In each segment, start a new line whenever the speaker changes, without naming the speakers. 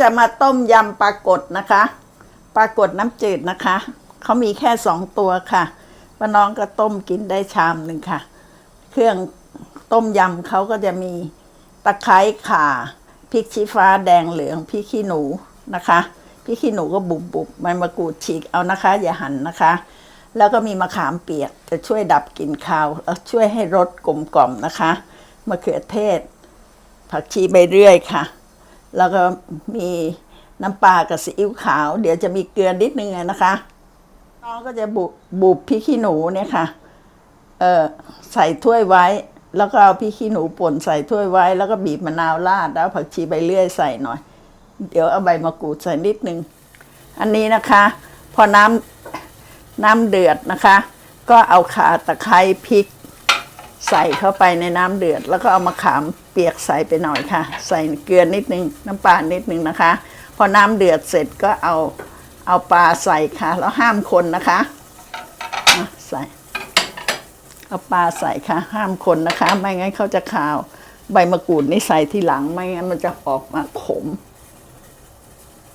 จะมาต้มยำปลากดนะคะ ปลากดน้ำจืดนะคะ เขามีแค่สองตัวค่ะป้าน้องก็ต้มกินได้ชามหนึ่งค่ะ เครื่องต้มยำเขาก็จะมีตะไคร้ข่าพริกชี้ฟ้าแดงเหลืองพริกขี้หนูนะคะพริกขี้หนูก็บุบบุบใบมะกรูดฉีกเอานะคะ อย่าหั่นนะคะ แล้วก็มีมะขามเปียกจะช่วยดับกลิ่นคาวแล้วช่วยให้รสกลมกล่อมนะคะมะเขือเทศ ผักชีใบเรื่อยค่ะ แล้วก็มีน้ำปลากับซีอิ๊วขาว เดี๋ยวจะมีเกลือนิดนึงนะคะน้องก็จะบุบุบพริกขี้หนูเนี่ยค่ะเออใส่ถ้วยไว้ แล้วก็เอาพริกขี้หนูป่นใส่ถ้วยไว้ แล้วก็บีบมะนาวราดแล้วผักชีใบเลื่อยใส่หน่อย เดี๋ยวเอาใบมะกรูดใส่นิดนึง อันนี้นะคะ พอน้ำน้ำเดือดนะคะ ก็เอาขาตะไคร้พริก ใส่เข้าไปในน้ำเดือด แล้วก็เอามะขามเปียกใส่ไปหน่อยค่ะ ใส่เกลือนิดนึงน้ำปลานิดนึงนะคะ พอน้ำเดือดเสร็จก็เอาเอาปลาใส่ค่ะ แล้วห้ามคนนะคะใส่เอาปลาใส่ค่ะ ห้ามคนนะคะ ไม่งั้นเขาจะคาว ใบมะกรูดนี่ใส่ทีหลังไม่งั้นมันจะออกมาขม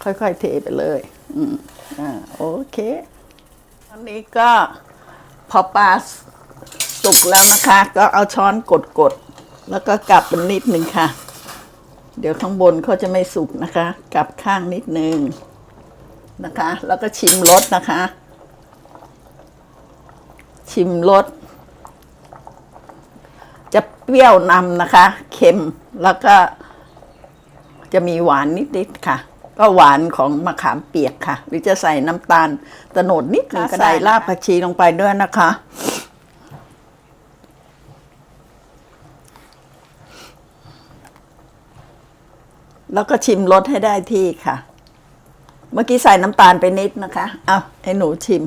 ค่อยๆเทไปเลย อืมอ่าโอเค อันนี้ก็พอปลา สุกแล้วนะคะ ก็เอาช้อนกดๆแล้วก็กลับเป็นนิดหนึ่งค่ะ เดี๋ยวข้างบนเขาจะไม่สุกนะคะ กลับข้างนิดนึงนะคะ แล้วก็ชิมรสนะคะ ชิมรสจะเปรี้ยวนำนะคะ เค็มแล้วก็จะมีหวานนิดๆค่ะ ก็หวานของมะขามเปียกค่ะ หรือจะใส่น้ำตาลโตโนดนิดนึงก็ได้รากผักชีลงไปด้วยนะคะ แล้วก็ชิมรสให้ได้ที่ค่ะ เมื่อกี้ใส่น้ำตาลไปนิดนะคะเอาให้หนูชิม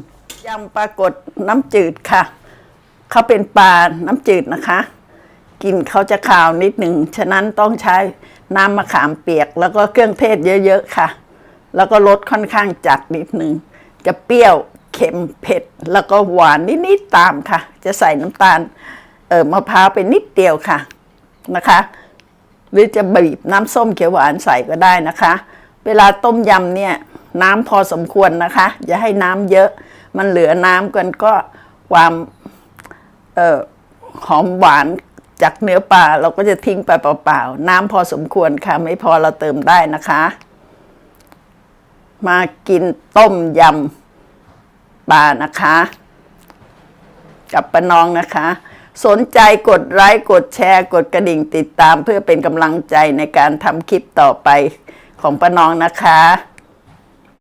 ยำปลากดน้ำจืดค่ะเขาเป็นปลาน้ำจืดนะคะกลิ่นเขาจะคาวนิดหนึ่ง ฉะนั้นต้องใช้น้ำมะขามเปียก แล้วก็เครื่องเทศเยอะๆค่ะ แล้วก็รสค่อนข้างจัดนิดหนึ่ง จะเปรี้ยวเค็มเผ็ด แล้วก็หวานนิดๆตามค่ะ จะใส่น้ำตาลเออมะพร้าวไปนิดเดียวค่ะนะคะ หรือจะบีบน้ำส้มเขียวหวานใส่ก็ได้นะคะ เวลาต้มยำเนี่ยน้ำพอสมควรนะคะ อย่าให้น้ำเยอะ มันเหลือน้ำกันก็ความเออหอมหวานจากเนื้อปลาเราก็จะทิ้งไปเปล่าๆ น้ำพอสมควรค่ะ ไม่พอเราเติมได้นะคะ มากินต้มยำปลานะคะ กับป้าน้องนะคะ สนใจกดไลค์กดแชร์กดกระดิ่งติดตามเพื่อเป็นกำลังใจในการทำคลิปต่อไปของป้าน้องนะคะ